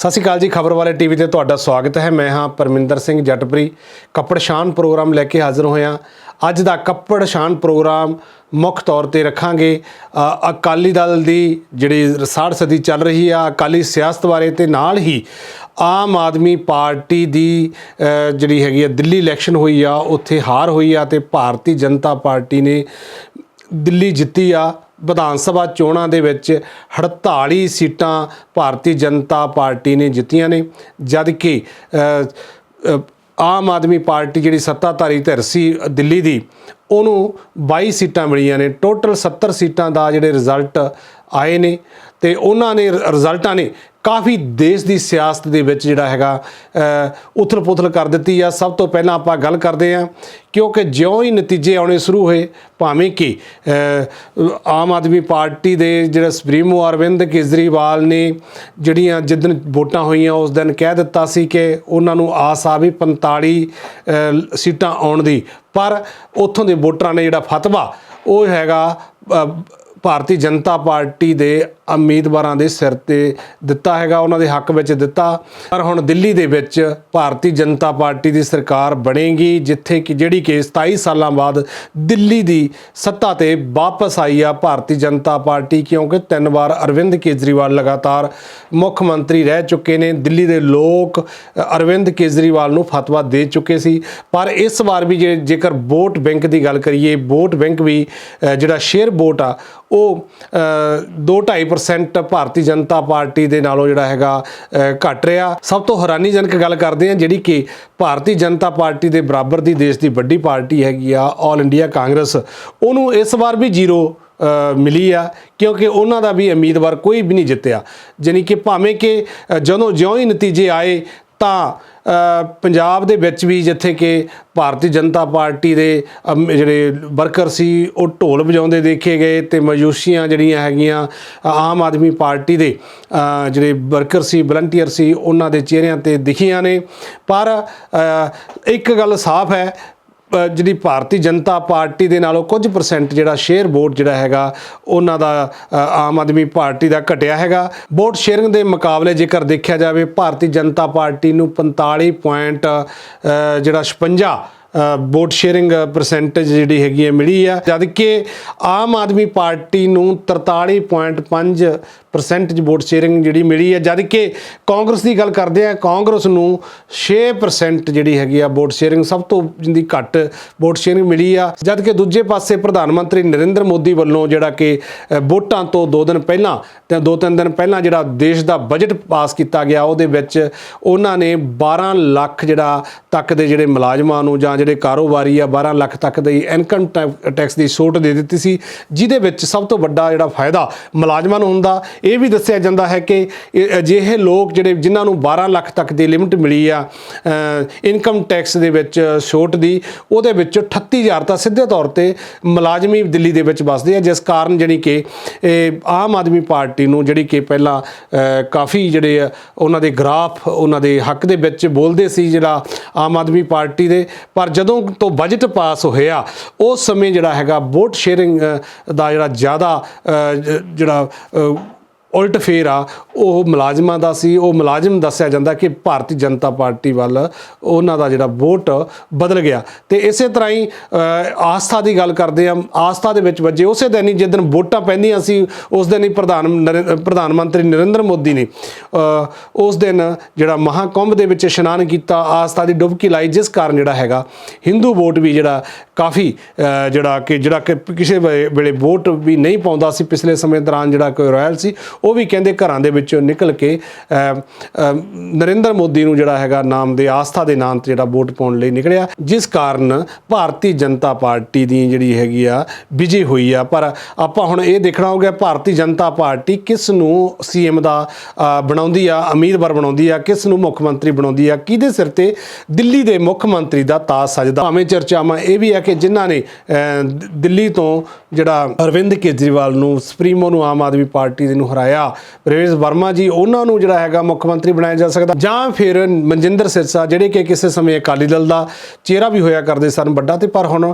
ਸਤਿ ਸ਼੍ਰੀ ਅਕਾਲ ਜੀ, ਖਬਰ ਵਾਲੇ ਟੀਵੀ ਤੇ ਤੁਹਾਡਾ ਸਵਾਗਤ ਹੈ। ਮੈਂ ਹਾਂ ਪਰਮਿੰਦਰ ਸਿੰਘ ਜਟਪਰੀ। ਕੱਪੜ ਸ਼ਾਨ ਪ੍ਰੋਗਰਾਮ ਲੈ ਕੇ ਹਾਜ਼ਰ ਹੋਇਆ। ਅੱਜ ਦਾ ਕੱਪੜ ਸ਼ਾਨ ਪ੍ਰੋਗਰਾਮ ਮੁੱਖ ਤੌਰ ਤੇ ਰੱਖਾਂਗੇ। ਅਕਾਲੀ ਦਲ ਦੀ ਜਿਹੜੀ ਰਸਾੜ ਸਦੀ ਚੱਲ ਰਹੀ ਆ, ਅਕਾਲੀ ਸਿਆਸਤ ਬਾਰੇ ਤੇ ਨਾਲ ਹੀ ਆਮ ਆਦਮੀ ਪਾਰਟੀ ਦੀ ਜਿਹੜੀ ਹੈਗੀ ਆ, ਦਿੱਲੀ ਇਲੈਕਸ਼ਨ ਹੋਈ ਆ, ਉੱਥੇ ਹਾਰ ਹੋਈ ਆ ਤੇ ਭਾਰਤੀ ਜਨਤਾ ਪਾਰਟੀ ਨੇ ਦਿੱਲੀ ਜਿੱਤੀ ਆ। ਵਿਧਾਨ ਸਭਾ ਚੋਣਾਂ ਦੇ ਵਿੱਚ 48 ਸੀਟਾਂ ਭਾਰਤੀ ਜਨਤਾ ਪਾਰਟੀ ਨੇ ਜਿੱਤੀਆਂ ਨੇ। ਜਦ ਕਿ ਆਮ ਆਦਮੀ ਪਾਰਟੀ ਜਿਹੜੀ ਸੱਤਾਧਾਰੀ ਧਿਰ ਸੀ ਦਿੱਲੀ ਦੀ, ਉਹਨੂੰ 22 ਸੀਟਾਂ ਮਿਲੀਆਂ ਨੇ। ਟੋਟਲ 70 ਸੀਟਾਂ ਦਾ ਜਿਹੜੇ ਰਿਜ਼ਲਟ ਆਏ ਨੇ। ਤੇ ਉਹਨਾਂ ਨੇ ਰਿਜ਼ਲਟਾਂ ਨੇ ਕਾਫੀ ਦੇਸ਼ ਦੀ ਸਿਆਸਤ ਦੇ ਵਿੱਚ ਜਿਹੜਾ ਹੈਗਾ ਉਥਲ ਪੁਥਲ ਕਰ ਦਿੱਤੀ ਆ। ਸਭ ਤੋਂ ਪਹਿਲਾਂ ਆਪਾਂ ਗੱਲ ਕਰਦੇ ਆ ਕਿਉਂਕਿ ਜਿਉਂ ਹੀ ਨਤੀਜੇ ਆਉਣੇ ਸ਼ੁਰੂ ਹੋਏ, ਭਾਵੇਂ ਕਿ ਆਮ ਆਦਮੀ ਪਾਰਟੀ ਦੇ ਜਿਹੜਾ ਸੁਪਰੀਮੋ ਅਰਵਿੰਦ ਕੇਜਰੀਵਾਲ ਨੇ ਜਿਹੜੀਆਂ ਜਿੱਦਣ ਵੋਟਾਂ ਹੋਈਆਂ, ਉਸ ਦਿਨ ਕਹਿ ਦਿੱਤਾ ਸੀ ਕਿ ਉਹਨਾਂ ਨੂੰ ਆਸ ਆ ਵੀ 45 ਸੀਟਾਂ ਆਉਣ ਦੀ। ਪਰ ਉੱਥੋਂ ਦੇ ਵੋਟਰਾਂ ਨੇ ਜਿਹੜਾ ਫਤਵਾ, ਉਹ ਹੈਗਾ ਭਾਰਤੀ ਜਨਤਾ ਪਾਰਟੀ ਦੇ ਉਮੀਦਵਾਰਾਂ ਦੇ ਸਿਰ ਤੇ ਦਿੱਤਾ ਹੈਗਾ, ਉਹਨਾਂ ਦੇ ਹੱਕ ਵਿੱਚ ਦਿੱਤਾ। ਪਰ ਹੁਣ ਦਿੱਲੀ ਦੇ ਵਿੱਚ ਭਾਰਤੀ ਜਨਤਾ ਪਾਰਟੀ ਦੀ ਸਰਕਾਰ ਬਣੇਗੀ, ਜਿੱਥੇ ਕਿ ਜਿਹੜੀ ਕਿ 27 ਸਾਲਾਂ ਬਾਅਦ ਦਿੱਲੀ ਦੀ ਸੱਤਾ ਤੇ ਵਾਪਸ ਆਈ ਆ ਭਾਰਤੀ ਜਨਤਾ ਪਾਰਟੀ, ਕਿਉਂਕਿ ਤਿੰਨ ਵਾਰ ਅਰਵਿੰਦ ਕੇਜਰੀਵਾਲ ਲਗਾਤਾਰ ਮੁੱਖ ਮੰਤਰੀ ਰਹਿ ਚੁੱਕੇ ਨੇ। ਦਿੱਲੀ ਦੇ ਲੋਕ ਅਰਵਿੰਦ ਕੇਜਰੀਵਾਲ ਨੂੰ ਫਤਵਾ ਦੇ ਚੁੱਕੇ ਸੀ। ਪਰ ਇਸ ਵਾਰ ਵੀ ਜੇ ਜੇਕਰ ਵੋਟ ਬੈਂਕ ਦੀ ਗੱਲ ਕਰੀਏ, ਵੋਟ ਬੈਂਕ ਵੀ ਜਿਹੜਾ ਸ਼ੇਅਰ ਵੋਟ ਆ, ਉਹ 2.5% ਭਾਰਤੀ ਜਨਤਾ ਪਾਰਟੀ ਦੇ ਨਾਲੋਂ ਜਿਹੜਾ ਹੈਗਾ ਅ, ਘਟ ਰਿਹਾ। ਸਭ ਤੋਂ ਹੈਰਾਨੀਜਨਕ ਗੱਲ ਕਰਦੇ ਹਾਂ ਜਿਹੜੀ ਕਿ ਭਾਰਤੀ ਜਨਤਾ ਪਾਰਟੀ ਦੇ ਬਰਾਬਰ ਦੀ ਦੇਸ਼ ਦੀ ਵੱਡੀ ਪਾਰਟੀ ਹੈਗੀ ਆ ਆਲ ਇੰਡੀਆ ਕਾਂਗਰਸ ਉਹਨੂੰ ਇਸ ਵਾਰ ਵੀ ਜ਼ੀਰੋ ਮਿਲੀ ਆ ਕਿਉਂਕਿ ਉਹਨਾਂ ਦਾ ਵੀ ਉਮੀਦਵਾਰ ਕੋਈ ਵੀ ਨਹੀਂ ਜਿੱਤਿਆ। ਜਾਣੀ ਕਿ ਭਾਵੇਂ ਕਿ ਜਦੋਂ ਜਿਉਂ ਹੀ ਨਤੀਜੇ ਆਏ ਤਾਂ ਪੰਜਾਬ ਦੇ ਵਿੱਚ ਵੀ ਜਿੱਥੇ ਕਿ ਭਾਰਤੀ ਜਨਤਾ ਪਾਰਟੀ ਦੇ ਜਿਹੜੇ ਵਰਕਰ ਸੀ, ਉਹ ਢੋਲ ਵਜਾਉਂਦੇ ਦੇਖੇ ਗਏ ਤੇ ਮਯੂਸੀਆਂ ਜਿਹੜੀਆਂ ਹੈਗੀਆਂ ਆਮ ਆਦਮੀ ਪਾਰਟੀ ਦੇ ਜਿਹੜੇ ਵਰਕਰ ਸੀ, ਵਲੰਟੀਅਰ ਸੀ, ਉਹਨਾਂ ਦੇ ਚਿਹਰਿਆਂ ਤੇ ਦਿਖੀਆਂ ਨੇ। ਪਰ ਇੱਕ ਗੱਲ ਸਾਫ਼ ਹੈ ਜਿਹੜੀ ਭਾਰਤੀ ਜਨਤਾ ਪਾਰਟੀ ਦੇ ਨਾਲੋਂ ਕੁਝ ਪਰਸੈਂਟ ਜਿਹੜਾ ਸ਼ੇਅਰ ਵੋਟ ਜਿਹੜਾ ਹੈਗਾ, ਉਹਨਾਂ ਦਾ ਆਮ ਆਦਮੀ ਪਾਰਟੀ ਦਾ ਘਟਿਆ ਹੈਗਾ। ਵੋਟ ਸ਼ੇਅਰਿੰਗ ਦੇ ਮੁਕਾਬਲੇ ਜੇਕਰ ਦੇਖਿਆ ਜਾਵੇ, ਭਾਰਤੀ ਜਨਤਾ ਪਾਰਟੀ ਨੂੰ 45 ਪੁਆਇੰਟ ਜਿਹੜਾ 56 ਵੋਟ ਸ਼ੇਅਰਿੰਗ ਪਰਸੈਂਟੇਜ ਜਿਹੜੀ ਹੈਗੀ ਹੈ ਮਿਲੀ ਆ। ਜਦ ਕਿ ਆਮ ਆਦਮੀ ਪਾਰਟੀ ਨੂੰ 43.5 ਪਰਸੈਂਟੇਜ ਵੋਟ ਸ਼ੇਅਰਿੰਗ ਜਿਹੜੀ ਮਿਲੀ ਹੈ ਜਦ ਕਿ ਕਾਂਗਰਸ ਦੀ ਗੱਲ ਕਰਦੇ ਆ, ਕਾਂਗਰਸ ਨੂੰ 6% ਜਿਹੜੀ ਹੈਗੀ ਆ ਵੋਟ ਸ਼ੇਅਰਿੰਗ ਸਭ ਤੋਂ ਜਿੰਦੀ ਘੱਟ ਵੋਟ ਸ਼ੇਅਰਿੰਗ ਮਿਲੀ ਆ। ਜਦ ਕਿ ਦੂਜੇ ਪਾਸੇ ਪ੍ਰਧਾਨ ਮੰਤਰੀ ਨਰਿੰਦਰ ਮੋਦੀ ਵੱਲੋਂ ਜਿਹੜਾ ਕਿ ਵੋਟਾਂ ਤੋਂ 2 ਦਿਨ ਪਹਿਲਾਂ ਤੇ 2-3 ਦਿਨ ਪਹਿਲਾਂ ਜਿਹੜਾ ਦੇਸ਼ ਦਾ ਬਜਟ ਪਾਸ ਕੀਤਾ ਗਿਆ, ਉਹਦੇ ਵਿੱਚ ਉਹਨਾਂ ਨੇ 12 ਲੱਖ ਜਿਹੜਾ ਤੱਕ ਦੇ ਜਿਹੜੇ ਮੁਲਾਜ਼ਮਾਂ ਨੂੰ ਜਾਂ ਜਿਹੜੇ ਕਾਰੋਬਾਰੀ ਆ 12 ਲੱਖ ਤੱਕ ਦੀ ਇਨਕਮ ਟੈਕਸ ਦੀ ਛੋਟ ਦੇ ਦਿੱਤੀ ਸੀ, ਜਿਹਦੇ ਵਿੱਚ ਸਭ ਤੋਂ ਵੱਡਾ ਜਿਹੜਾ ਫਾਇਦਾ ਮੁਲਾਜ਼ਮਾਂ ਨੂੰ ਹੁੰਦਾ। ਇਹ ਵੀ ਦੱਸਿਆ ਜਾਂਦਾ ਹੈ ਕਿ ਇਹ ਅਜਿਹੇ ਲੋਕ ਜਿਹੜੇ ਜਿਨ੍ਹਾਂ ਨੂੰ 12 ਲੱਖ ਤੱਕ ਦੀ ਲਿਮਟ ਮਿਲੀ ਆ ਇਨਕਮ ਟੈਕਸ ਦੇ ਵਿੱਚ ਛੋਟ ਦੀ, ਉਹਦੇ ਵਿੱਚ 38000 ਤਾਂ ਸਿੱਧੇ ਤੌਰ ਤੇ ਮੁਲਾਜ਼ਮੀ ਦਿੱਲੀ ਦੇ ਵਿੱਚ ਵਸਦੇ ਆ, ਜਿਸ ਕਾਰਨ ਜਿਹੜੀ ਕਿ ਇਹ ਆਮ ਆਦਮੀ ਪਾਰਟੀ ਨੂੰ ਜਿਹੜੀ ਕਿ ਪਹਿਲਾਂ ਕਾਫੀ ਜਿਹੜੇ ਉਹਨਾਂ ਦੇ ਗ੍ਰਾਫ, ਉਹਨਾਂ ਦੇ ਹੱਕ ਦੇ ਵਿੱਚ ਬੋਲਦੇ ਸੀ ਜਿਹੜਾ ਆਮ ਆਦਮੀ ਪਾਰਟੀ ਦੇ, ਪਰ ਜਦੋਂ ਤੋਂ ਬਜਟ ਪਾਸ ਹੋਇਆ, ਉਸ ਸਮੇਂ ਜਿਹੜਾ ਹੈਗਾ ਵੋਟ ਸ਼ੇਅਰਿੰਗ ਦਾ ਜਿਹੜਾ ਜ਼ਿਆਦਾ ਜਿਹੜਾ ਉਲਟ ਫੇਰ ਆ, ਉਹ ਮੁਲਾਜ਼ਮਾਂ ਦਾ ਸੀ, ਉਹ ਮੁਲਾਜ਼ਮ ਦੱਸਿਆ ਜਾਂਦਾ ਕਿ ਭਾਰਤੀ ਜਨਤਾ ਪਾਰਟੀ ਵੱਲ ਉਹਨਾਂ ਦਾ ਜਿਹੜਾ ਵੋਟ ਬਦਲ ਗਿਆ। ਤੇ ਇਸੇ ਤਰ੍ਹਾਂ ਹੀ ਆਸਥਾ ਦੀ ਗੱਲ ਕਰਦੇ ਆ ਆਸਥਾ ਦੇ ਵਿੱਚ ਵੱਜੇ। ਉਸੇ ਦਿਨ ਹੀ ਜਿਸ ਦਿਨ ਵੋਟਾਂ ਪੈਂਦੀਆਂ ਸੀ, ਉਸ ਦਿਨ ਹੀ ਪ੍ਰਧਾਨ ਨਰਿੰ- ਪ੍ਰਧਾਨ ਮੰਤਰੀ ਨਰਿੰਦਰ ਮੋਦੀ ਨੇ ਉਸ ਦਿਨ ਜਿਹੜਾ ਮਹਾਕੁੰਭ ਦੇ ਵਿੱਚ ਇਸ਼ਨਾਨ ਕੀਤਾ, ਆਸਥਾ ਦੀ ਡੁਬਕੀ ਲਾਈ, ਜਿਸ ਕਾਰਨ ਜਿਹੜਾ ਹੈਗਾ, ਹਿੰਦੂ ਵੋਟ ਵੀ ਜਿਹੜਾ ਕਾਫੀ ਜਿਹੜਾ ਕਿ ਜਿਹੜਾ ਕਿ ਕਿਸੇ ਵੇ- ਵੇਲੇ ਵੋਟ ਵੀ ਨਹੀਂ ਪਾਉਂਦਾ ਸੀ, ਪਿਛਲੇ ਸਮੇਂ ਦੌਰਾਨ ਜਿਹੜਾ ਕੋਈ ਰਾਇਲ ਸੀ ਉਹ ਵੀ ਕਹਿੰਦੇ ਘਰਾਂ ਦੇ ਵਿੱਚੋਂ ਨਿਕਲ ਕੇ ਨਰਿੰਦਰ ਮੋਦੀ ਨੂੰ ਜਿਹੜਾ ਹੈਗਾ ਨਾਮ ਦੇ ਆਸਥਾ ਦੇ ਨਾਮ ਤੇ ਜਿਹੜਾ ਵੋਟ ਪਾਉਣ ਲਈ ਨਿਕਲਿਆ, ਜਿਸ ਕਾਰਨ ਭਾਰਤੀ ਜਨਤਾ ਪਾਰਟੀ ਦੀ ਜਿਹੜੀ ਹੈਗੀ ਆ ਵਿਜੇ ਹੋਈ ਆ। ਪਰ ਆਪਾਂ ਹੁਣ ਇਹ ਦੇਖਣਾ ਹੋਊਗਾ, ਭਾਰਤੀ ਜਨਤਾ ਪਾਰਟੀ ਕਿਸ ਨੂੰ ਸੀਐਮ ਦਾ ਬਣਾਉਂਦੀ ਆ, ਉਮੀਦਵਾਰ ਬਣਾਉਂਦੀ ਆ, ਕਿਸ ਨੂੰ ਮੁੱਖ ਮੰਤਰੀ ਬਣਾਉਂਦੀ ਆ, ਕਿਹਦੇ ਸਿਰ ਤੇ ਦਿੱਲੀ ਦੇ ਮੁੱਖ ਮੰਤਰੀ ਦਾ ਤਾਜ ਸਜਦਾ। ਭਾਵੇਂ ਚਰਚਾਵਾਂ ਇਹ ਵੀ ਆ ਕਿ ਜਿਨ੍ਹਾਂ ਨੇ ਦਿੱਲੀ ਤੋਂ ਜਿਹੜਾ ਅਰਵਿੰਦ ਕੇਜਰੀਵਾਲ ਨੂੰ, ਸੁਪਰੀਮੋ ਨੂੰ ਆਮ ਆਦਮੀ ਪਾਰਟੀ ਦੇ ਨੂੰ ਹਰਾਇਆ ਵਿਧਾਇਆ ਪ੍ਰਵੇਸ਼ ਵਰਮਾ ਜੀ, ਉਹਨਾਂ ਨੂੰ ਜਿਹੜਾ ਹੈਗਾ ਮੁੱਖ ਮੰਤਰੀ ਬਣਾਇਆ ਜਾ ਸਕਦਾ। ਜਾਂ ਫਿਰ ਮਨਜਿੰਦਰ ਸਿਰਸਾ, ਜਿਹੜੇ ਕਿ ਕਿਸੇ ਸਮੇਂ ਅਕਾਲੀ ਦਲ ਦਾ ਚਿਹਰਾ ਵੀ ਹੋਇਆ ਕਰਦੇ ਸਨ ਵੱਡਾ, ਤੇ ਪਰ ਹੁਣ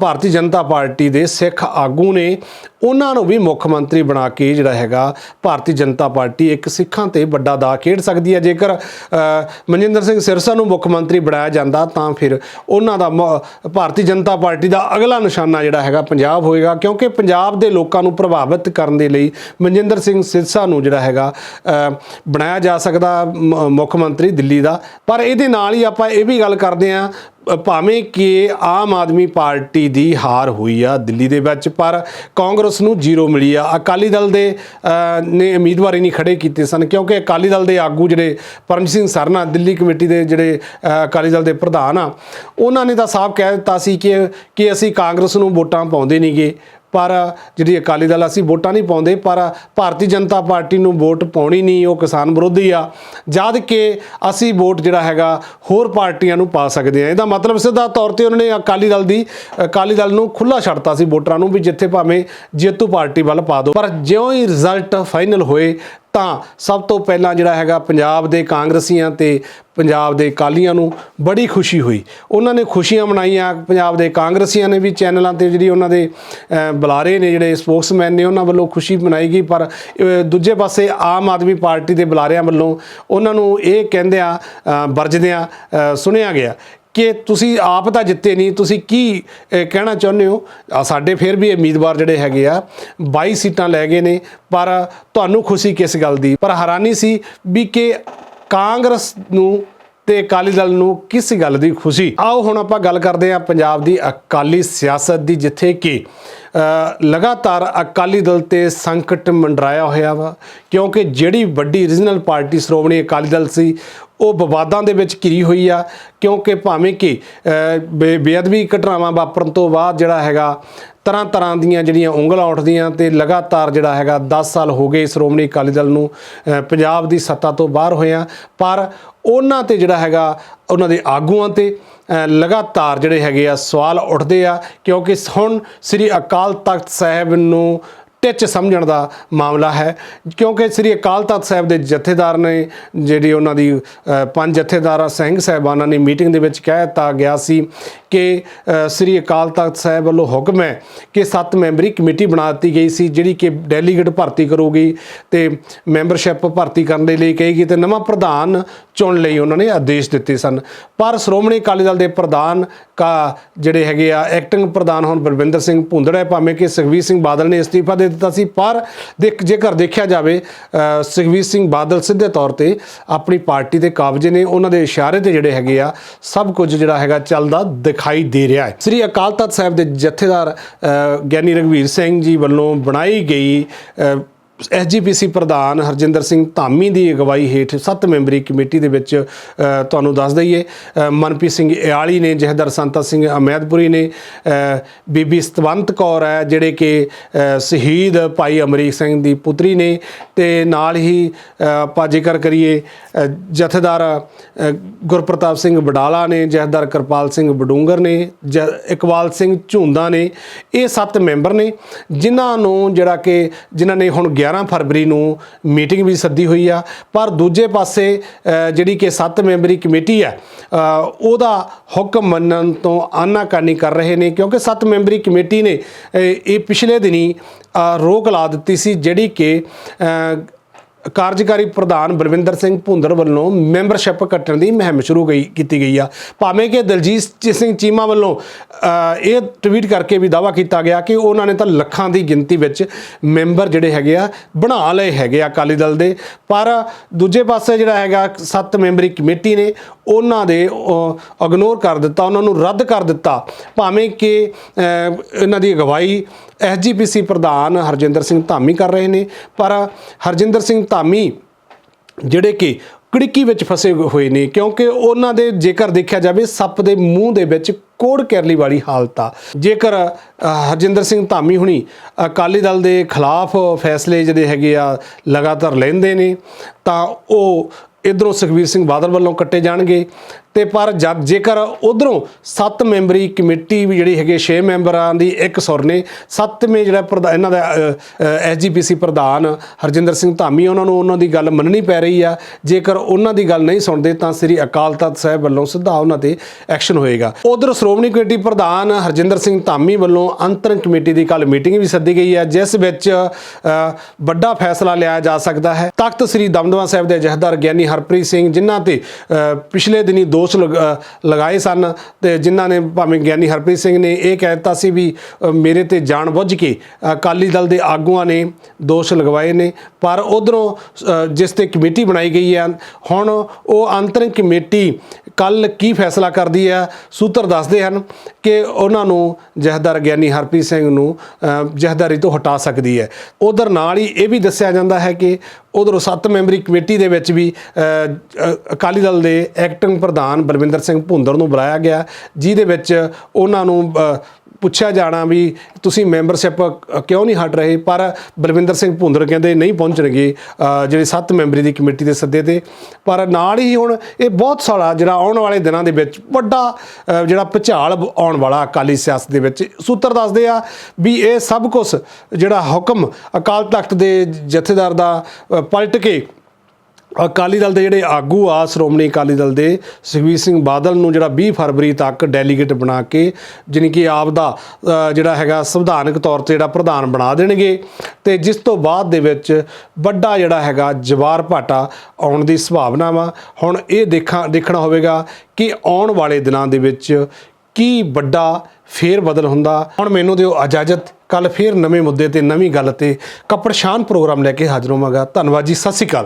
ਭਾਰਤੀ ਜਨਤਾ ਪਾਰਟੀ ਦੇ ਸਿੱਖ ਆਗੂ ਨੇ ਉਹਨਾਂ ਨੂੰ ਵੀ ਮੁੱਖ ਮੰਤਰੀ ਬਣਾ ਕੇ ਜਿਹੜਾ ਹੈਗਾ ਭਾਰਤੀ ਜਨਤਾ ਪਾਰਟੀ ਇੱਕ ਸਿੱਖਾਂ ਤੇ ਵੱਡਾ ਦਾ ਖੇਡ ਸਕਦੀ ਹੈ। ਜੇਕਰ ਮਨਜਿੰਦਰ ਸਿੰਘ ਸਿਰਸਾ ਨੂੰ ਮੁੱਖ ਮੰਤਰੀ ਬਣਾਇਆ ਜਾਂਦਾ, ਤਾਂ ਫਿਰ ਉਹਨਾਂ ਦਾ ਮ- ਭਾਰਤੀ ਜਨਤਾ ਪਾਰਟੀ ਦਾ ਅਗਲਾ ਨਿਸ਼ਾਨਾ ਜਿਹੜਾ ਹੈਗਾ ਪੰਜਾਬ ਹੋਏਗਾ, ਕਿਉਂਕਿ ਪੰਜਾਬ ਦੇ ਲੋਕਾਂ ਨੂੰ ਪ੍ਰਭਾਵਿਤ ਕਰਨ ਦੇ ਲਈ ਮਨਜਿੰਦਰ ਸਿੰਘ ਸਿੰਘ ਸਿਰਸਾ ਨੂੰ ਜਿਹੜਾ ਹੈਗਾ ਬਣਾਇਆ ਜਾ ਸਕਦਾ ਮੁੱਖ ਮੰਤਰੀ ਦਿੱਲੀ ਦਾ। ਪਰ ਇਹਦੇ ਨਾਲ ਹੀ ਆਪਾਂ ਇਹ ਵੀ ਗੱਲ ਕਰਦੇ ਹਾਂ ਭਾਵੇਂ ਕਿ ਆਮ ਆਦਮੀ ਪਾਰਟੀ ਦੀ ਹਾਰ ਹੋਈ ਆ ਦਿੱਲੀ ਦੇ ਵਿੱਚ, ਪਰ ਕਾਂਗਰਸ ਨੂੰ ਜ਼ੀਰੋ ਮਿਲੀ ਆ। ਅਕਾਲੀ ਦਲ ਦੇ ਨੇ ਉਮੀਦਵਾਰੀ ਨਹੀਂ ਖੜੇ ਕੀਤੇ ਸਨ, ਕਿਉਂਕਿ ਅਕਾਲੀ ਦਲ ਦੇ ਆਗੂ ਜਿਹੜੇ ਪਰਮਜੀਤ ਸਿੰਘ ਸਰਨਾ, ਦਿੱਲੀ ਕਮੇਟੀ ਦੇ ਜਿਹੜੇ ਅਕਾਲੀ ਦਲ ਦੇ ਪ੍ਰਧਾਨ ਆ, ਉਹਨਾਂ ਨੇ ਤਾਂ ਸਾਫ਼ ਕਹਿ ਦਿੱਤਾ ਸੀ ਕਿ ਕਿ ਅਸੀਂ ਕਾਂਗਰਸ ਨੂੰ ਵੋਟਾਂ ਪਾਉਂਦੇ ਨਹੀਂਗੇ। ਪਰ ਜਿਹੜੀ ਅਕਾਲੀ ਦਲ ਅਸੀਂ ਵੋਟਾਂ ਨਹੀਂ ਪਾਉਂਦੇ, ਪਰ ਭਾਰਤੀ ਜਨਤਾ ਪਾਰਟੀ ਨੂੰ ਵੋਟ ਪਾਉਣੀ ਨਹੀਂ, ਉਹ ਕਿਸਾਨ ਵਿਰੋਧੀ ਆ। ਜਦ ਕਿ ਅਸੀਂ ਵੋਟ ਜਿਹੜਾ ਹੈਗਾ, ਹੋਰ ਪਾਰਟੀਆਂ ਨੂੰ ਪਾ ਸਕਦੇ ਆ ਇਹਦਾ ਮਤਲਬ ਸਿੱਧਾ ਤੌਰ ਤੇ ਉਹਨਾਂ ਨੇ ਅਕਾਲੀ ਦਲ ਦੀ, ਅਕਾਲੀ ਦਲ ਨੂੰ ਖੁੱਲਾ ਛੱਡਤਾ ਸੀ ਵੋਟਰਾਂ ਨੂੰ ਵੀ ਜਿੱਥੇ ਭਾਵੇਂ ਜੇਤੂ ਪਾਰਟੀ ਵੱਲ ਪਾ ਦਿਓ। ਪਰ ਜਿਉਂ ਹੀ ਰਿਜ਼ਲਟ ਫਾਈਨਲ ਹੋਏ ਤਾਂ ਸਭ ਤੋਂ ਪਹਿਲਾਂ ਜਿਹੜਾ ਹੈਗਾ ਪੰਜਾਬ ਦੇ ਕਾਂਗਰਸੀਆਂ ਤੇ ਪੰਜਾਬ ਦੇ ਅਕਾਲੀਆਂ ਨੂੰ ਬੜੀ ਖੁਸ਼ੀ ਹੋਈ। ਉਹਨਾਂ ਨੇ ਖੁਸ਼ੀਆਂ ਮਨਾਈਆਂ। ਪੰਜਾਬ ਦੇ ਕਾਂਗਰਸੀਆਂ ਨੇ ਵੀ ਚੈਨਲਾਂ ਤੇ ਜਿਹੜੀ ਉਹਨਾਂ ਦੇ ਬੁਲਾਰੇ ਨੇ, ਜਿਹੜੇ ਸਪੋਕਸਮੈਨ ਨੇ, ਉਹਨਾਂ ਵੱਲੋਂ ਖੁਸ਼ੀ ਮਨਾਈ ਗਈ। ਪਰ ਦੂਜੇ ਪਾਸੇ ਆਮ ਆਦਮੀ ਪਾਰਟੀ ਦੇ ਬੁਲਾਰਿਆਂ ਵੱਲੋਂ ਉਹਨਾਂ ਨੂੰ ਇਹ ਕਹਿੰਦਿਆਂ ਵਰਜਦਿਆਂ ਸੁਣਿਆ ਗਿਆ ਕਿ ਤੁਸੀਂ ਆਪ ਤਾਂ ਜਿੱਤੇ ਨਹੀਂ, ਤੁਸੀਂ ਕੀ ਕਹਿਣਾ ਚਾਹੁੰਦੇ ਹੋ? ਸਾਡੇ ਫਿਰ ਵੀ ਉਮੀਦਵਾਰ ਜਿਹੜੇ ਹੈਗੇ ਆ 22 ਸੀਟਾਂ ਲੈ ਗਏ ਨੇ, ਪਰ ਤੁਹਾਨੂੰ ਖੁਸ਼ੀ ਕਿਸ ਗੱਲ ਦੀ? ਪਰ ਹੈਰਾਨੀ ਸੀ ਵੀ ਕਿ ਕਾਂਗਰਸ ਨੂੰ ਤੇ ਅਕਾਲੀ ਦਲ ਨੂੰ ਕਿਸ ਗੱਲ ਦੀ ਖੁਸ਼ੀ? ਆਓ ਹੁਣ ਆਪਾਂ ਗੱਲ ਕਰਦੇ ਹਾਂ ਪੰਜਾਬ ਦੀ ਅਕਾਲੀ ਸਿਆਸਤ ਦੀ, ਜਿੱਥੇ ਕਿ ਲਗਾਤਾਰ ਅਕਾਲੀ ਦਲ ਤੇ ਸੰਕਟ ਮੰਡਰਾਇਆ ਹੋਇਆ ਵਾ ਕਿਉਂਕਿ ਜਿਹੜੀ ਵੱਡੀ ਰੀਜਨਲ ਪਾਰਟੀ ਸ਼੍ਰੋਮਣੀ ਅਕਾਲੀ ਦਲ ਸੀ ਉਹ ਵਿਵਾਦਾਂ ਦੇ ਵਿੱਚ ਘਿਰੀ ਹੋਈ ਆ ਕਿਉਂਕਿ ਭਾਵੇਂ ਕਿ ਅ, ਬੇਅਦਬੀ ਘਟਨਾਵਾਂ ਵਾਪਰਨ ਤੋਂ ਬਾਅਦ ਜਿਹੜਾ ਹੈਗਾ ਤਰ੍ਹਾਂ ਤਰ੍ਹਾਂ ਦੀਆਂ ਜਿਹੜੀਆਂ ਉਂਗਲਾਂ ਉੱਠਦੀਆਂ ਤੇ ਲਗਾਤਾਰ ਜਿਹੜਾ ਹੈਗਾ 10 ਸਾਲ ਹੋ ਗਏ ਸ਼੍ਰੋਮਣੀ ਅਕਾਲੀ ਦਲ ਨੂੰ ਪੰਜਾਬ ਦੀ ਸੱਤਾ ਤੋਂ ਬਾਹਰ ਹੋਇਆ ਪਰ ਉਹਨਾਂ ਤੇ ਜਿਹੜਾ ਹੈਗਾ ਉਹਨਾਂ ਦੇ ਆਗੂਆਂ ਤੇ ਲਗਾਤਾਰ ਜਿਹੜੇ ਹੈਗੇ ਆ ਸਵਾਲ ਉੱਠਦੇ ਆ, ਕਿਉਂਕਿ ਹੁਣ ਸ੍ਰੀ ਅਕਾਲ ਤਖਤ ਸਾਹਿਬ ਨੂੰ ਟਿੱਚ ਸਮਝਣ ਦਾ ਮਾਮਲਾ ਹੈ, ਕਿਉਂਕਿ ਸ੍ਰੀ ਅਕਾਲ ਤਖਤ ਸਾਹਿਬ ਦੇ ਜਥੇਦਾਰ ਨੇ ਜਿਹੜੀ ਉਹਨਾਂ ਦੀ ਪੰਜ ਜਥੇਦਾਰਾਂ, ਸਿੰਘ ਸਾਹਿਬਾਨਾਂ ਦੀ ਮੀਟਿੰਗ ਦੇ ਵਿੱਚ ਕਹਿ ਦਿੱਤਾ ਗਿਆ ਸੀ ਕਿ ਸ੍ਰੀ ਅਕਾਲ ਤਖਤ ਸਾਹਿਬ ਵੱਲੋਂ ਹੁਕਮ ਹੈ ਕਿ ਸੱਤ ਮੈਂਬਰੀ ਕਮੇਟੀ ਬਣਾ ਦਿੱਤੀ ਗਈ ਸੀ ਜਿਹੜੀ ਕਿ ਡੈਲੀਗੇਟ ਭਰਤੀ ਕਰੂਗੀ ਤੇ ਮੈਂਬਰਸ਼ਿਪ ਭਰਤੀ ਕਰਨ ਦੇ ਲਈ ਕਹੇਗੀ ਤੇ ਨਵਾਂ ਪ੍ਰਧਾਨ ਚੁਣ ਲਈ ਉਹਨਾਂ ਨੇ ਆਦੇਸ਼ ਦਿੱਤੇ ਸਨ। ਪਰ ਸ਼੍ਰੋਮਣੀ ਅਕਾਲੀ ਦਲ ਦੇ ਪ੍ਰਧਾਨ ਕਾ ਜਿਹੜੇ ਹੈਗੇ ਆ ਐਕਟਿੰਗ ਪ੍ਰਧਾਨ ਹੁਣ ਬਲਵਿੰਦਰ ਸਿੰਘ ਭੁੰਦੜਾ ਹੈ, ਭਾਵੇਂ ਕਿ ਸੁਖਬੀਰ ਸਿੰਘ ਬਾਦਲ ਨੇ ਅਸਤੀਫਾ ਦੇ ਦਿੱਤਾ ਸੀ ਪਰ ਦੇਖ ਜੇਕਰ ਦੇਖਿਆ ਜਾਵੇ ਅ, ਸੁਖਬੀਰ ਸਿੰਘ ਬਾਦਲ ਸਿੱਧੇ ਤੌਰ ਤੇ ਆਪਣੀ ਪਾਰਟੀ ਦੇ ਕਾਬਜੇ ਨੇ ਉਹਨਾਂ ਦੇ ਇਸ਼ਾਰੇ ਤੇ ਜਿਹੜੇ ਹੈਗੇ ਆ ਸਭ ਕੁਝ ਜਿਹੜਾ ਹੈਗਾ ਚੱਲਦਾ ਦਿਖਾਈ ਦੇ ਰਿਹਾ ਹੈ। ਸ੍ਰੀ ਅਕਾਲ ਤਖਤ ਸਾਹਿਬ ਦੇ ਜਥੇਦਾਰ ਗਿਆਨੀ ਰਘਵੀਰ ਸਿੰਘ ਜੀ ਵੱਲੋਂ ਬਣਾਈ ਗਈ ਐਸਜੀਪੀਸੀ ਪ੍ਰਧਾਨ ਹਰਜਿੰਦਰ ਸਿੰਘ ਧਾਮੀ ਦੀ ਅਗਵਾਈ ਹੇਠ ਸੱਤ ਮੈਂਬਰੀ ਕਮੇਟੀ ਦੇ ਵਿੱਚ ਤੁਹਾਨੂੰ ਦੱਸ ਦਈਏ ਮਨਪ੍ਰੀਤ ਸਿੰਘ ਇਆਲੀ ਨੇ, ਜਹਦਰ ਸੰਤਾ ਸਿੰਘ ਅਮੈਦਪੁਰੀ ਨੇ ਬੀਬੀ ਸਤਵੰਤ ਕੌਰ ਹੈ, ਜਿਹੜੇ ਕਿ ਸ਼ਹੀਦ ਭਾਈ ਅਮਰੀਕ ਸਿੰਘ ਦੀ ਪੁੱਤਰੀ ਨੇ ਤੇ ਨਾਲ ਹੀ ਆਪਾਂ ਜ਼ਿਕਰ ਕਰੀਏ ਜਥੇਦਾਰ ਗੁਰਪ੍ਰਤਾਪ ਸਿੰਘ ਬਡਾਲਾ ਨੇ, ਜਹਦਰ ਕਿਰਪਾਲ ਸਿੰਘ ਬਡੂੰਗਰ ਨੇ, ਜ- ਇਕਬਾਲ ਸਿੰਘ ਝੁੰਦਾ ਨੇ, ਇਹ ਸੱਤ ਮੈਂਬਰ ਨੇ, ਜਿਨ੍ਹਾਂ ਨੂੰ ਜਿਹੜਾ ਕਿ, ਜਿਨ੍ਹਾਂ ਨੇ ਹੁਣ 11 ਫਰਵਰੀ ਨੂੰ ਮੀਟਿੰਗ ਵੀ ਸੱਦੀ ਹੋਈ ਆ। ਪਰ ਦੂਜੇ ਪਾਸੇ ਜਿਹੜੀ ਕਿ ਸੱਤ ਮੈਂਬਰੀ ਕਮੇਟੀ ਆ ਉਹਦਾ ਹੁਕਮ ਮੰਨਣ ਤੋਂ ਆਨਾਕਾਨੀ ਕਰ ਰਹੇ ਨੇ ਕਿਉਂਕਿ ਸੱਤ ਮੈਂਬਰੀ ਕਮੇਟੀ ਨੇ ਇਹ ਪਿਛਲੇ ਦਿਨੀ ਰੋਕ ਲਾ ਦਿੱਤੀ ਸੀ ਜਿਹੜੀ ਕਿ ਕਾਰਜਕਾਰੀ ਪ੍ਰਧਾਨ ਬਲਵਿੰਦਰ ਸਿੰਘ ਭੁੰਦਰ ਵੱਲੋਂ ਮੈਂਬਰਸ਼ਿਪ ਕੱਟਣ ਦੀ ਮੁਹਿੰਮ ਸ਼ੁਰੂ ਗਈ, ਕੀਤੀ ਗਈ ਆ। ਭਾਵੇਂ ਕਿ ਦਲਜੀਤ ਸਿੰਘ ਚੀਮਾ ਵੱਲੋਂ ਇਹ ਟਵੀਟ ਕਰਕੇ ਵੀ ਦਾਵਾ ਕੀਤਾ ਗਿਆ ਕਿ ਉਹਨਾਂ ਨੇ ਤਾਂ ਲੱਖਾਂ ਦੀ ਗਿਣਤੀ ਵਿੱਚ ਮੈਂਬਰ ਜਿਹੜੇ ਹੈਗੇ ਆ, ਬਣਾ ਲਏ ਹੈਗੇ ਆ ਅਕਾਲੀ ਦਲ ਦੇ। ਪਰ ਦੂਜੇ ਪਾਸੇ ਜਿਹੜਾ ਹੈਗਾ, ਸੱਤ ਮੈਂਬਰੀ ਕਮੇਟੀ ਨੇ ਉਹਨਾਂ ਦੇ ਇਗਨੋਰ ਕਰ ਦਿੱਤਾ, ਉਹਨਾਂ ਨੂੰ ਰੱਦ ਕਰ ਦਿੱਤਾ। ਭਾਵੇਂ ਕਿ ਇਹਨਾਂ ਦੀ ਅਗਵਾਈ ਐਸਜੀਪੀਸੀ ਪ੍ਰਧਾਨ ਹਰਜਿੰਦਰ ਸਿੰਘ ਧਾਮੀ ਕਰ ਰਹੇ ਨੇ, ਪਰ ਹਰਜਿੰਦਰ ਸਿੰਘ ਧਾਮੀ ਜਿਹੜੇ ਕਿ ਕੜਿੱਕੀ ਵਿੱਚ ਫਸੇ ਹੋਏ ਨੇ, ਕਿਉਂਕਿ ਉਹਨਾਂ ਦੇ ਜੇਕਰ ਦੇਖਿਆ ਜਾਵੇ, ਸੱਪ ਦੇ ਮੂੰਹ ਦੇ ਵਿੱਚ ਕੋੜ ਕੈਰਲੀ ਵਾਲੀ ਹਾਲਤ ਆ। ਜੇਕਰ ਹਰਜਿੰਦਰ ਸਿੰਘ ਧਾਮੀ ਹੁਣੀ ਅਕਾਲੀ ਦਲ ਦੇ ਖਿਲਾਫ ਫੈਸਲੇ ਜਿਹੜੇ ਹੈਗੇ ਆ, ਲਗਾਤਾਰ ਲੈਂਦੇ ਨੇ, ਤਾਂ ਉਹ ਇਧਰੋਂ ਸੁਖਬੀਰ ਸਿੰਘ ਬਾਦਲ ਵੱਲੋਂ ਕੱਟੇ ਜਾਣਗੇ। ਤੇ ਪਰ ਜਦ ਜੇਕਰ ਉਧਰੋਂ 7 ਮੈਂਬਰੀ ਕਮੇਟੀ ਵੀ ਜਿਹੜੀ ਹੈਗੀ 6 ਮੈਂਬਰਾਂ ਦੀ ਇੱਕ ਸੁਰ ਨੇ ਸੱਤਵੇਂ ਜਿਹੜਾ ਪ੍ਰਧਾ- ਇਹਨਾਂ ਦਾ ਐਸਜੀਪੀਸੀ ਪ੍ਰਧਾਨ ਹਰਜਿੰਦਰ ਸਿੰਘ ਧਾਮੀ ਉਹਨਾਂ ਨੂੰ ਉਹਨਾਂ ਦੀ ਗੱਲ ਮੰਨਣੀ ਪੈ ਰਹੀ ਆ। ਜੇਕਰ ਉਹਨਾਂ ਦੀ ਗੱਲ ਨਹੀਂ ਸੁਣਦੇ ਤਾਂ ਸ੍ਰੀ ਅਕਾਲ ਤਖਤ ਸਾਹਿਬ ਵੱਲੋਂ ਸਿੱਧਾ ਉਹਨਾਂ ਤੇ ਐਕਸ਼ਨ ਹੋਏਗਾ। ਉਧਰ ਸ਼੍ਰੋਮਣੀ ਕਮੇਟੀ ਪ੍ਰਧਾਨ ਹਰਜਿੰਦਰ ਸਿੰਘ ਧਾਮੀ ਵੱਲੋਂ ਅੰਤਰੰਗ ਕਮੇਟੀ ਦੀ ਕੱਲ ਮੀਟਿੰਗ ਵੀ ਸੱਦੀ ਗਈ ਹੈ ਜਿਸ ਵਿੱਚ ਵੱਡਾ ਫੈਸਲਾ ਲਿਆ ਜਾ ਸਕਦਾ ਹੈ। ਤਖਤ ਸ੍ਰੀ ਦਮਦਮਾ ਸਾਹਿਬ ਦੇ ਜਹਦਾਰ ਗਿਆਨੀ ਹਰਪ੍ਰੀਤ ਸਿੰਘ ਜਿਨ੍ਹਾਂ ਤੇ ਅ, ਪਿਛਲੇ ਦਿਨੀ ਦੋਸ਼ ਲਗ- ਲਗਾਏ ਸਨ ਤੇ ਜਿਨ੍ਹਾਂ ਨੇ ਭਾਵੇਂ ਗਿਆਨੀ ਹਰਪ੍ਰੀਤ ਸਿੰਘ ਨੇ ਇਹ ਕਹਿ ਦਿੱਤਾ ਸੀ ਵੀ ਮੇਰੇ ਤੇ ਜਾਣ ਬੁੱਝ ਕੇ ਅਕਾਲੀ ਦਲ ਦੇ ਆਗੂਆਂ ਨੇ ਦੋਸ਼ ਲਗਵਾਏ ਨੇ ਪਰ ਉਧਰੋਂ ਜਿਸ ਤੇ ਕਮੇਟੀ ਬਣਾਈ ਗਈ ਹੈ ਹੁਣ ਉਹ ਅੰਤਰਿਮ ਕਮੇਟੀ ਕੱਲ ਕੀ ਫੈਸਲਾ ਕਰਦੀ ਹੈ ਸੂਤਰ ਦੱਸਦੇ ਹਨ ਕਿ ਉਹਨਾਂ ਨੂੰ ਜਹਦਾਰ ਗਿਆਨੀ ਹਰਪ੍ਰੀਤ ਸਿੰਘ ਨੂੰ ਅ, ਜਹਦਾਰੀ ਤੋਂ ਹਟਾ ਸਕਦੀ ਹੈ। ਉਧਰ ਨਾਲ ਹੀ ਇਹ ਵੀ ਦੱਸਿਆ ਜਾਂਦਾ ਹੈ ਕਿ ਉਧਰੋਂ ਸੱਤ ਮੈਂਬਰੀ ਕਮੇਟੀ ਦੇ ਵਿੱਚ ਵੀ ਅਕਾਲੀ ਦਲ ਦੇ ਐਕਟਿੰਗ ਪ੍ਰਧਾਨ ਬਲਵਿੰਦਰ ਸਿੰਘ ਭੁੰਦਰ ਨੂੰ ਬੁਲਾਇਆ ਗਿਆ, ਜਿਹਦੇ ਵਿੱਚ ਉਹਨਾਂ ਨੂੰ ਪੁੱਛਿਆ ਜਾਣਾ ਵੀ ਤੁਸੀਂ ਮੈਂਬਰਸ਼ਿਪ ਕਿਉਂ ਨਹੀਂ ਹਟ ਰਹੇ? ਪਰ ਬਲਵਿੰਦਰ ਸਿੰਘ ਭੁੰਦਰ ਕਹਿੰਦੇ ਨਹੀਂ ਪਹੁੰਚਣਗੇ ਜਿਹੜੇ ਸੱਤ ਮੈਂਬਰੀ ਦੀ ਕਮੇਟੀ ਦੇ ਸੱਦੇ ਤੇ। ਪਰ ਨਾਲ ਹੀ ਹੁਣ ਇਹ ਬਹੁਤ ਸਾਰਾ ਜਿਹੜਾ ਆਉਣ ਵਾਲੇ ਦਿਨਾਂ ਦੇ ਵਿੱਚ ਵੱਡਾ ਜਿਹੜਾ ਭੁਚਾਲ ਆਉਣ ਵਾਲਾ ਅਕਾਲੀ ਸਿਆਸਤ ਦੇ ਵਿੱਚ ਸੂਤਰ ਦੱਸਦੇ ਆ ਵੀ ਇਹ ਸਭ ਕੁਝ ਜਿਹੜਾ ਹੁਕਮ ਅਕਾਲ ਤਖਤ ਦੇ ਜਥੇਦਾਰ ਦਾ ਪਲਟ ਕੇ ਅਕਾਲੀ ਦਲ ਦੇ ਜਿਹੜੇ ਆਗੂ ਆ, ਸ਼੍ਰੋਮਣੀ ਅਕਾਲੀ ਦਲ ਦੇ ਸੁਖਬੀਰ ਸਿੰਘ ਬਾਦਲ ਨੂੰ ਜਿਹੜਾ 20 ਫਰਵਰੀ ਤੱਕ ਡੈਲੀਗੇਟ ਬਣਾ ਕੇ, ਜਾਣੀ ਕਿ ਆਪ ਦਾ ਜਿਹੜਾ ਹੈਗਾ ਸੰਵਿਧਾਨਕ ਤੌਰ ਤੇ ਜਿਹੜਾ ਪ੍ਰਧਾਨ ਬਣਾ ਦੇਣਗੇ। ਤੇ ਜਿਸ ਤੋਂ ਬਾਅਦ ਦੇ ਵਿੱਚ ਵੱਡਾ ਜਿਹੜਾ ਹੈਗਾ ਜਵਾਰ ਭਾਟਾ ਆਉਣ ਦੀ ਸੰਭਾਵਨਾ ਵਾ। ਹੁਣ ਇਹ ਦੇਖਾਂ, ਦੇਖਣਾ ਹੋਵੇਗਾ ਕਿ ਆਉਣ ਵਾਲੇ ਦਿਨਾਂ ਦੇ ਵਿੱਚ ਕੀ ਵੱਡਾ ਫੇਰ ਬਦਲ ਹੁੰਦਾ। ਹੁਣ ਮੈਨੂੰ ਦਿਓ ਇਜਾਜ਼ਤ ਕੱਲ ਫੇਰ ਨਵੇਂ ਮੁੱਦੇ ਤੇ, ਨਵੀਂ ਗੱਲ ਤੇ ਕੱਪੜ ਪ੍ਰੋਗਰਾਮ ਲੈ ਕੇ ਹਾਜ਼ਰ ਹੋਵਾਂਗਾ। ਧੰਨਵਾਦ ਜੀ, ਸਤਿ ਸ਼੍ਰੀ ਅਕਾਲ।